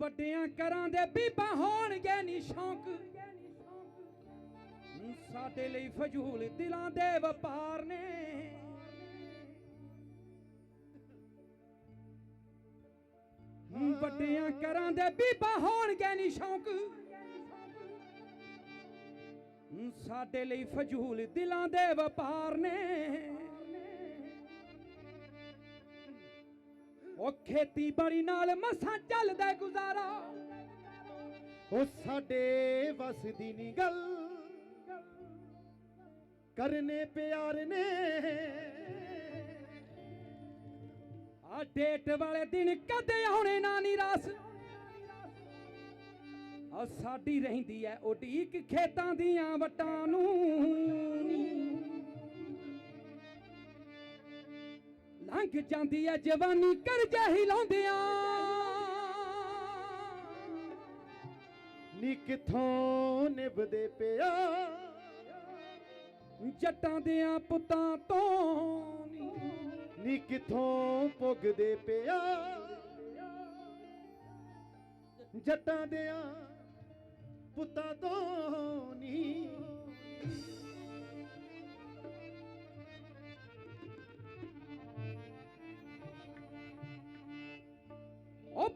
ਵੱਡਿਆਂ ਕਰਾਂ ਦੇ ਬੀਬਾ ਹੋਣਗੇ ਨੀ ਸ਼ੌਂਕ। ਸਾਡੇ ਲਈ ਫਜ਼ੂਲ ਦਿਲਾਂ ਦੇ ਵਪਾਰ ਨੇ। ਵੱਡਿਆਂ ਕਰਾਂ ਦੇ ਬੀਬਾ ਹੋਣਗੇ ਨੀ ਸ਼ੌਂਕ। ਸਾਡੇ ਲਈ ਫਜ਼ੂਲ ਦਿਲਾਂ ਦੇ ਵਪਾਰ ਨੇ। ਉਹ ਖੇਤੀਬਾੜੀ ਨਾਲ ਮਸਾਂ ਚੱਲਦਾ ਗੁਜ਼ਾਰਾ। ਉਹ ਸਾਡੇ ਵਸ ਦੀ ਨੀ ਗੱਲ। ਕਰਨੇ ਪਿਆਰ ਨੇ। ਆ ਡੇਟ ਵਾਲੇ ਦਿਨ ਕਦੇ ਆਉਣੇ ਨਾ ਨਿਰਾਸ। ਆ ਸਾਡੀ ਰਹਿੰਦੀ ਐ ਉਡੀਕ ਖੇਤਾਂ ਦੀਆਂ ਵਟਾਂ ਨੂੰ। ਲੰਘ ਜਾਂਦੀ ਐ ਜਵਾਨੀ ਕਰਜ਼ਾ ਹੀ ਲਾਉਂਦਿਆਂ। ਨੀ ਕਿੱਥੋਂ ਨਿਭਦੇ ਪਿਆ ਜੱਟਾਂ ਦਿਆਂ ਪੁੱਤਾਂ ਤੋਂ ਨੀ। ਕਿੱਥੋਂ ਪੁੱਗਦੇ ਪਿਆ ਜੱਟਾਂ ਦਿਆਂ ਪੁੱਤਾਂ ਤੋਂ ਨੀ।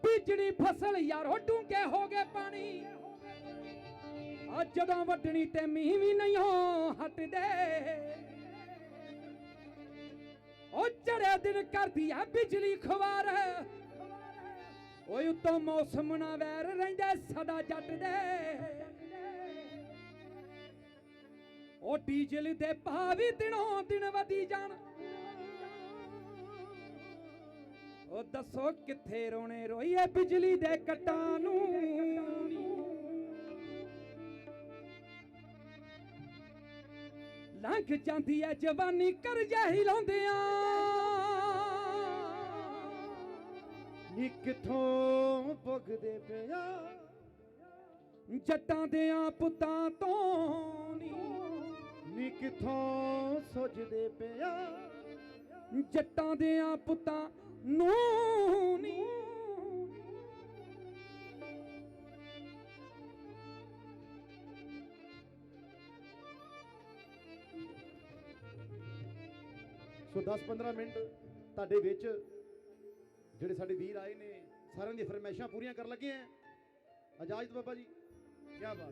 ਬੀਜਣੀ ਫਸਲ ਯਾਰੋ ਡੂੰਘੇ ਹੋ ਗਏ ਪਾਣੀ। ਆ ਜਦੋਂ ਵੱਢਣੀ ਤੇ ਮੀਂਹ ਵੀ ਨਹੀਂ ਹੋ ਹਟਦੇ। ਉਹ ਚੜਿਆ ਦਿਨ ਕਰਦੀ ਆ ਬਿਜਲੀ ਖਵਾਰ। ਓਏ ਉਤੋਂ ਮੌਸਮ ਨਾ ਵੈਰ ਰਹਿੰਦਾ, ਸਦਾ ਜੱਟ ਦੇ ਉਹ ਡੀਜ਼ਲ ਦੇ ਭਾਅ ਵੀ ਦਿਨੋਂ ਦਿਨ ਵਧੀ ਜਾਣ। ਉਹ ਦੱਸੋ ਕਿੱਥੇ ਰੋਣੇ ਰੋਈਏ ਬਿਜਲੀ ਦੇ ਕੱਟਾਂ ਨੂੰ? ਲੰਘ ਜਾਂਦੀ ਐ ਜਵਾਨੀ ਕਰਜ਼ਾ ਹੀ ਲਾਉਂਦਿਆਂ। ਨੀ ਕਿੱਥੋਂ ਪੁੱਗਦੇ ਪਿਆ। ਜੱਟਾਂ ਦਿਆਂ ਪੁੱਤਾਂ ਤੋਂ ਨੀ। ਕਿੱਥੋਂ ਸੁੱਜਦੇ ਪਿਆ। ਜੱਟਾਂ ਦਿਆਂ ਪੁੱਤਾਂ ਨੂੰ। ਸੋ 10-15 ਮਿੰਟ ਤੁਹਾਡੇ ਵਿੱਚ ਜਿਹੜੇ ਸਾਡੇ ਵੀਰ ਆਏ ਨੇ, ਸਾਰਿਆਂ ਦੀਆਂ ਫਰਮਾਇਸ਼ਾਂ ਪੂਰੀਆਂ ਕਰਨ ਲੱਗੇ ਆ। ਇਜਾਜ਼ਤ ਬਾਬਾ ਜੀ ਕੀ ਬਾਤ ਹੈ।